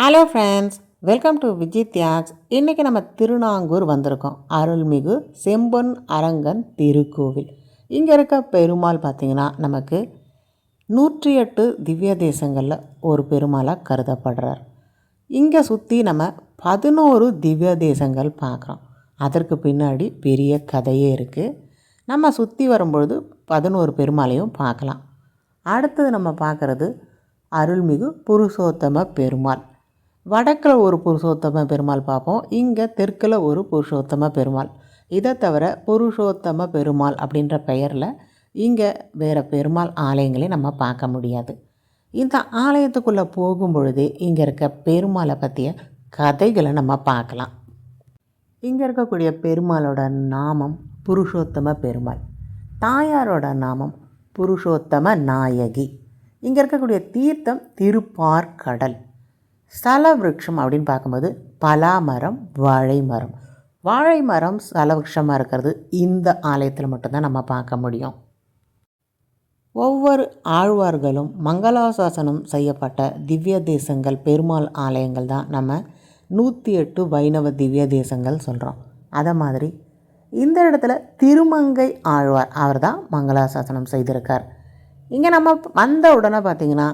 Hello friends welcome to Vijay Thiyags இன்றைக்கி நம்ம திருநாங்கூர் வந்திருக்கோம். அருள்மிகு செம்பொன் அரங்கன் திருக்கோவில். இங்கே இருக்க பெருமாள் பார்த்திங்கன்னா நமக்கு நூற்றி எட்டு திவ்ய தேசங்களில் ஒரு பெருமாளாக கருதப்படுறார். இங்கே சுற்றி நம்ம பதினோரு திவ்ய தேசங்கள் பார்க்குறோம் அதற்கு பின்னாடி பெரிய கதையே இருக்குது நம்ம சுற்றி வரும்பொழுது பதினோரு பெருமாளையும் பார்க்கலாம் அடுத்தது நம்ம பார்க்குறது அருள்மிகு புருஷோத்தம பெருமாள். வடக்கில் ஒரு புருஷோத்தம பெருமாள் பார்ப்போம் இங்கே தெற்கில் ஒரு புருஷோத்தம பெருமாள். இதை தவிர புருஷோத்தம பெருமாள் அப்படின்ற பெயரில் இங்கே வேறு பெருமாள் ஆலயங்களையும் நம்ம பார்க்க முடியாது. இந்த ஆலயத்துக்குள்ளே போகும் பொழுது இங்கே இருக்க பெருமாளை பற்றிய கதைகளை நம்ம பார்க்கலாம். இங்கே இருக்கக்கூடிய பெருமாளோட நாமம் புருஷோத்தம பெருமாள். தாயாரோட நாமம் புருஷோத்தம நாயகி. இங்கே இருக்கக்கூடிய தீர்த்தம் திருப்பார்கடல். ஸ்தல அப்படின்னு பார்க்கும்போது பலாமரம் வாழை மரம் வாழை மரம் ஸ்தல இருக்கிறது இந்த ஆலயத்தில் மட்டும்தான் நம்ம பார்க்க முடியும். ஒவ்வொரு ஆழ்வார்களும் மங்களாசாசனம் செய்யப்பட்ட திவ்ய தேசங்கள் பெருமாள் ஆலயங்கள் தான் நம்ம நூற்றி எட்டு வைணவ திவ்ய தேசங்கள் சொல்கிறோம் அதை மாதிரி இந்த இடத்துல திருமங்கை ஆழ்வார் அவர் தான் மங்களாசாசனம் செய்திருக்கார். இங்கே நம்ம வந்த உடனே பார்த்திங்கன்னா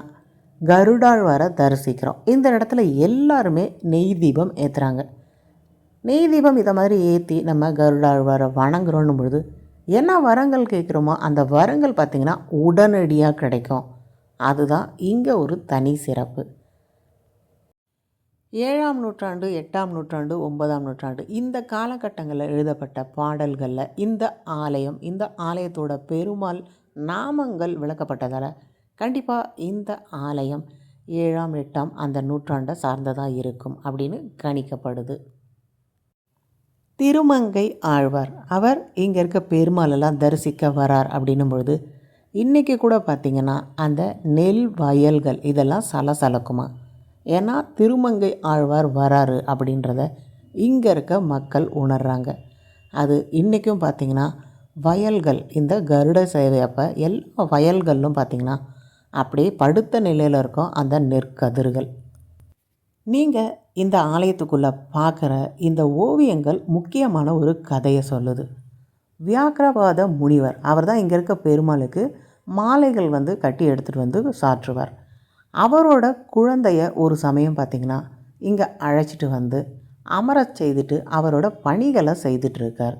கருடாழ்வாரை தரிசிக்கிறோம். இந்த இடத்துல எல்லாருமே நெய் தீபம் ஏற்றுறாங்க நெய் தீபம் இதை மாதிரி ஏற்றி நம்ம கருடாழ்வாரை வணங்குறோன்னும் பொழுது என்ன வரங்கள் கேட்குறோமோ அந்த வரங்கள் பார்த்திங்கன்னா உடனடியாக கிடைக்கும். அதுதான் இங்கே ஒரு தனி சிறப்பு. ஏழாம் நூற்றாண்டு எட்டாம் நூற்றாண்டு ஒன்பதாம் நூற்றாண்டு இந்த காலகட்டங்களில் எழுதப்பட்ட பாடல்களில் இந்த ஆலயம் இந்த ஆலயத்தோட பெருமாள் நாமங்கள் விளக்கப்பட்டதால் கண்டிப்பாக இந்த ஆலயம் ஏழாம் எட்டாம் அந்த நூற்றாண்டை சார்ந்ததாக இருக்கும் அப்படின்னு கணிக்கப்படுது. திருமங்கை ஆழ்வார் அவர் இங்கே இருக்க பெருமாளெல்லாம் தரிசிக்க வரார் அப்படின்னும் பொழுது இன்றைக்கி கூட பார்த்திங்கன்னா அந்த நெல் வயல்கள் இதெல்லாம் சலசலக்குமா. ஏன்னா திருமங்கை ஆழ்வார் வராரு அப்படின்றத இங்கே இருக்க மக்கள் உணர்கிறாங்க அது இன்றைக்கும் பார்த்திங்கன்னா வயல்கள் இந்த கருட சேவை அப்போ எல்லா வயல்களிலும் பார்த்திங்கன்னா அப்படியே படுத்த நிலையில் இருக்கும். அந்த நெற்கதிர்கள். நீங்கள் இந்த ஆலயத்துக்குள்ளே பார்க்குற இந்த ஓவியங்கள் முக்கியமான ஒரு கதையை சொல்லுது. வியாக்கிரவாத முனிவர். அவர் தான் இங்கே இருக்க பெருமாளுக்கு மாலைகள் வந்து கட்டி எடுத்துகிட்டு வந்து சாற்றுவார். அவரோட குழந்தைய ஒரு சமயம் பார்த்திங்கன்னா இங்கே அழைச்சிட்டு வந்து அமரச் செய்துட்டு அவரோட பணிகளை செய்துட்ருக்கார்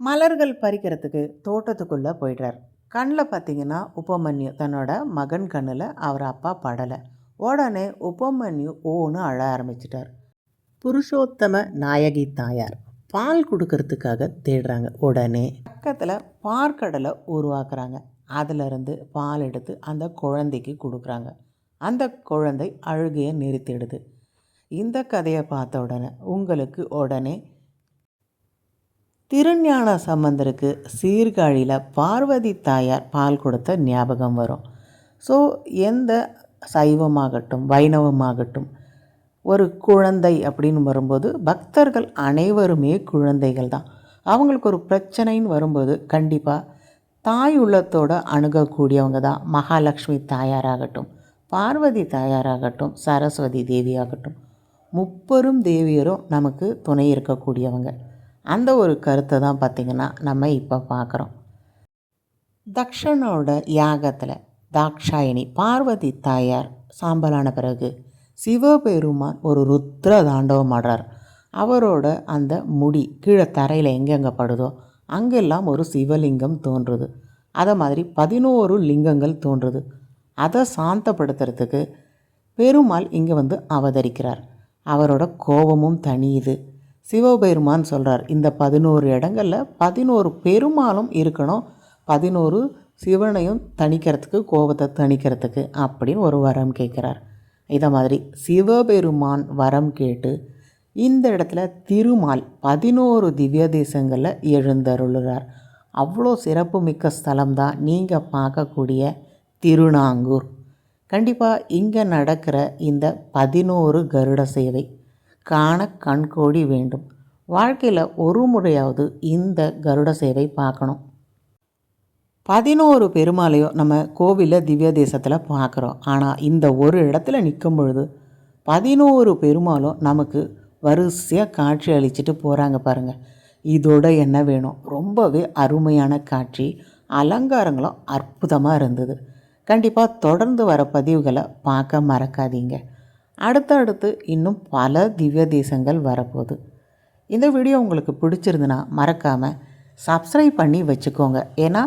மலர்கள் பறிக்கிறதுக்கு தோட்டத்துக்குள்ளே போயிடுறார். கண்ணில் பார்த்தீங்கன்னா உபமன்யு தன்னோட மகன் கண்ணில் அவர் அப்பா படலை. உடனே உபமன்யு ஓன்னு அழ ஆரம்பிச்சிட்டார். புருஷோத்தம நாயகி தாயார் பால் கொடுக்கறதுக்காக தேடுறாங்க. உடனே பக்கத்தில் பார்க்கடலை உருவாக்குறாங்க. அதிலிருந்து பால் எடுத்து அந்த குழந்தைக்கு கொடுக்குறாங்க. அந்த குழந்தை அழுகையை நிறுத்திடுது. இந்த கதையை பார்த்த உடனே உங்களுக்கு உடனே திருஞான சம்பந்தருக்கு சீர்காழியில் பார்வதி தாயார் பால் கொடுத்த ஞாபகம் வரும். ஸோ எந்த சைவமாகட்டும் வைணவமாகட்டும் ஒரு குழந்தை அப்படின்னு வரும்போது பக்தர்கள் அனைவருமே குழந்தைகள் தான். அவங்களுக்கு ஒரு பிரச்சனைன்னு வரும்போது கண்டிப்பாக தாய் உள்ளத்தோடு அணுகக்கூடியவங்க தான் மகாலட்சுமி தாயாராகட்டும் பார்வதி தாயாராகட்டும் சரஸ்வதி தேவியாகட்டும். முப்பெரும் தேவியரும் நமக்கு துணை இருக்கக்கூடியவங்க. அந்த ஒரு கருத்தை தான் பார்த்திங்கன்னா நம்ம இப்போ பார்க்குறோம். தக்ஷனோட யாகத்தில் தாக்ஷாயினி பார்வதி தாயார் சாம்பலான பிறகு சிவபெருமான் ஒரு ருத்ர தாண்டவம் ஆடுறார். அவரோட அந்த முடி கீழே தரையில் எங்கெங்கே படுதோ அங்கெல்லாம் ஒரு சிவலிங்கம் தோன்றுது. அதை மாதிரி பதினோரு லிங்கங்கள் தோன்றுது. அதை சாந்தப்படுத்துறதுக்கு பெருமாள் இங்கே வந்து அவதரிக்கிறார். அவரோட கோபமும் தனியுது சிவபெருமான் சொல்கிறார் இந்த பதினோரு இடங்களில் பதினோரு பெருமாளும் இருக்கணும் பதினோரு சிவனையும் தணிக்கிறதுக்கு கோபத்தை தணிக்கிறதுக்கு அப்படின்னு ஒரு வரம் கேட்குறார். இதை மாதிரி சிவபெருமான் வரம் கேட்டு இந்த இடத்துல திருமால் பதினோரு திவ்ய தேசங்களில் எழுந்தருளுறார். அவ்வளோ சிறப்பு மிக்க ஸ்தலம் தான் நீங்கள் பார்க்கக்கூடிய திருநாங்கூர். கண்டிப்பாக இங்கே நடக்கிற இந்த பதினோரு கருட சேவை காண கண்கோடி வேண்டும். வாழ்க்கையில் ஒரு முறையாவது இந்த கருட சேவை பார்க்கணும். பதினோரு பெருமாளையும் நம்ம கோவிலில் திவ்ய தேசத்தில் பார்க்குறோம். ஆனால் இந்த ஒரு இடத்துல நிற்கும் பொழுது பதினோரு பெருமாளும் நமக்கு வரிசையாக காட்சி அளிச்சிட்டு போகிறாங்க பாருங்கள் இதோட என்ன வேணும்? ரொம்பவே அருமையான காட்சி அலங்காரங்களும் அற்புதமாக இருந்தது. கண்டிப்பாக தொடர்ந்து வர பதிவுகளை பார்க்க மறக்காதீங்க. அடுத்தடுத்து இன்னும் பல திவ்ய தேசங்கள் வரப்போகுது. இந்த வீடியோ உங்களுக்கு பிடிச்சிருந்துன்னா மறக்காமல் சப்ஸ்கிரைப் பண்ணி வச்சுக்கோங்க. ஏன்னா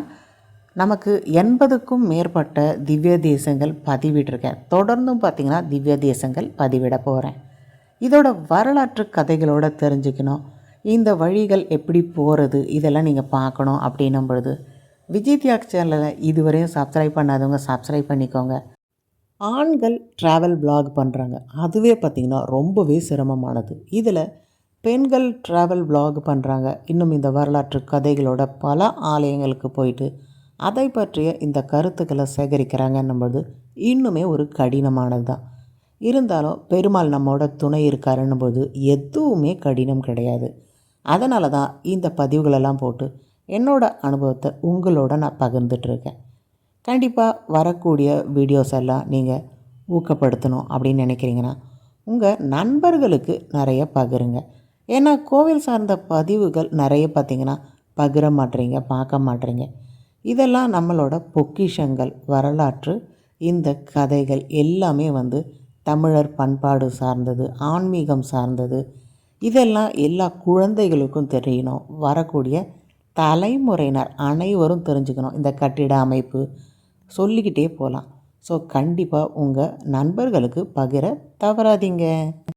நமக்கு எண்பதுக்கும் மேற்பட்ட திவ்ய தேசங்கள் பதிவிட்டிருக்கேன். தொடர்ந்தும் பார்த்திங்கன்னா திவ்ய தேசங்கள் பதிவிட போகிறேன் இதோட வரலாற்று கதைகளோடு தெரிஞ்சுக்கணும். இந்த வழிகள் எப்படி போகிறது இதெல்லாம் நீங்கள் பார்க்கணும் அப்படின்னும் பொழுது விஜய் தியாக் சேனலை இதுவரையும் சப்ஸ்கிரைப் பண்ணாதவங்க சப்ஸ்கிரைப் பண்ணிக்கோங்க. ஆண்கள் ட்ராவல் பிளாக் பண்ணுறாங்க அதுவே பார்த்திங்கன்னா ரொம்பவே சிரமமானது. இதில் பெண்கள் ட்ராவல் பிளாக் பண்ணுறாங்க இன்னும் இந்த வரலாற்று கதைகளோட பல ஆலயங்களுக்கு போயிட்டு அதை பற்றிய இந்த கருத்துக்களை சேகரிக்கிறாங்கன்னும்போது இன்னுமே ஒரு கடினமானது தான் இருந்தாலும் பெருமாள் நம்மோட துணை இருக்காருன்னும் போது எதுவுமே கடினம் கிடையாது. அதனால தான் இந்த பதிவுகளெல்லாம் போட்டு என்னோட அனுபவத்தை உங்களோட நான் பகிர்ந்துட்டுருக்கேன் கண்டிப்பாக வரக்கூடிய வீடியோஸ் எல்லாம் நீங்கள் ஊக்கப்படுத்தணும் அப்படின்னு நினைக்கிறீங்கன்னா உங்கள் நண்பர்களுக்கு நிறைய பகிருங்க. ஏன்னா கோவில் சார்ந்த பதிவுகள் நிறைய பார்த்தீங்கன்னா பகிர மாட்டுறீங்க பார்க்க மாட்டுறீங்க இதெல்லாம் நம்மளோட பொக்கிஷங்கள் வரலாற்று இந்த கதைகள் எல்லாமே வந்து தமிழர் பண்பாடு சார்ந்தது ஆன்மீகம் சார்ந்தது. இதெல்லாம் எல்லா குழந்தைகளுக்கும் தெரியணும். வரக்கூடிய தலைமுறையினர் அனைவரும் தெரிஞ்சுக்கணும். இந்த கட்டிட அமைப்பு சொல்லிக்கிட்டே போகலாம் ஸோ கண்டிப்பாக உங்கள் நண்பர்களுக்கு பகிர தவறாதீங்க.